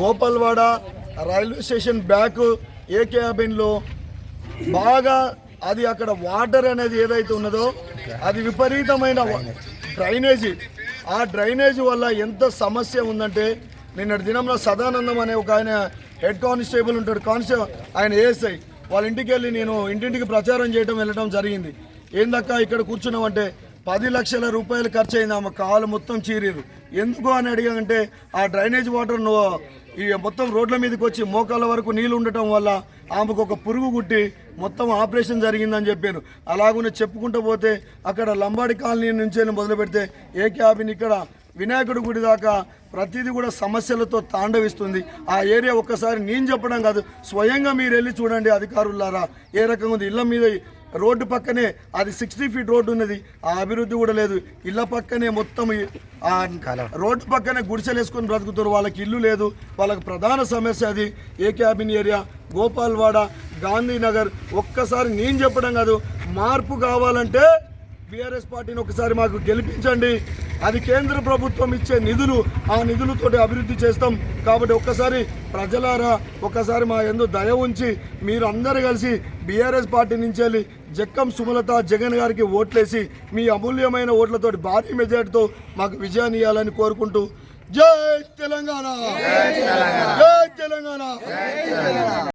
Gopalwada railway station back A క్యాబిన్లో బాగా అది అక్కడ వాటర్ అనేది ఏదైతే ఉన్నదో అది విపరీతమైన డ్రైనేజీ. ఆ డ్రైనేజీ వల్ల ఎంత సమస్య ఉందంటే నిన్నటి దినంలో సదానందం అనే ఒక ఆయన హెడ్ కానిస్టేబుల్ ఉంటాడు. కానిస్టేబుల్ ఆయన ఏఎస్ఐ. వాళ్ళ ఇంటికి వెళ్ళి నేను ఇంటింటికి ప్రచారం చేయడం వెళ్ళడం జరిగింది. ఏందక్క ఇక్కడ కూర్చున్నామంటే పది లక్షల రూపాయలు ఖర్చు అయింది ఆమె కాలు మొత్తం చీరిరు ఎందుకు అని అడిగానంటే ఆ డ్రైనేజ్ వాటర్ ఈ మొత్తం రోడ్ల మీదకి వచ్చి మోకాళ్ళ వరకు నీళ్ళు ఉండటం వల్ల ఆమెకు ఒక పురుగు కుట్టి మొత్తం ఆపరేషన్ జరిగిందని చెప్పాను అలాగనే చెప్పుకుంటూ పోతే అక్కడ లంబాడి కాలనీ నుంచే మొదలు పెడితే ఏ క్యాబిన్ ఇక్కడ వినాయకుడి గుడి దాకా ప్రతిదీ కూడా సమస్యలతో తాండవిస్తుంది. ఆ ఏరియా ఒక్కసారి నేను చెప్పడం కాదు స్వయంగా మీరు వెళ్ళి చూడండి అధికారులారా ఏ రకంగా ఉంది. ఇళ్ళ మీద రోడ్డు పక్కనే అది సిక్స్టీ ఫీట్ రోడ్డు ఉన్నది ఆ అభివృద్ధి కూడా లేదు. ఇళ్ళ పక్కనే మొత్తం రోడ్డు పక్కనే గుడిసెలు వేసుకొని బ్రతుకుతారు వాళ్ళకి ఇల్లు లేదు. వాళ్ళకి ప్రధాన సమస్య అది. A cabin area Gopalwada Gandhinagar ఒక్కసారి నేను చెప్పడం కాదు మార్పు కావాలంటే బీఆర్ఎస్ పార్టీని ఒకసారి మాకు గెలిపించండి. అది కేంద్ర ప్రభుత్వం ఇచ్చే నిధులు ఆ నిధులతో అభివృద్ధి చేస్తాం. కాబట్టి ఒక్కసారి ప్రజలారా ఒక్కసారి మా ఎందు దయ ఉంచి మీరు అందరు కలిసి బీఆర్ఎస్ పార్టీ నుంచి వెళ్ళి జక్కం సుమలత జగన్ గారికి ఓట్లేసి మీ అమూల్యమైన ఓట్లతో భారీ మెజార్టీతో మాకు విజయాన్ని ఇవ్వాలని కోరుకుంటూ జై తెలంగాణ! జై తెలంగాణ!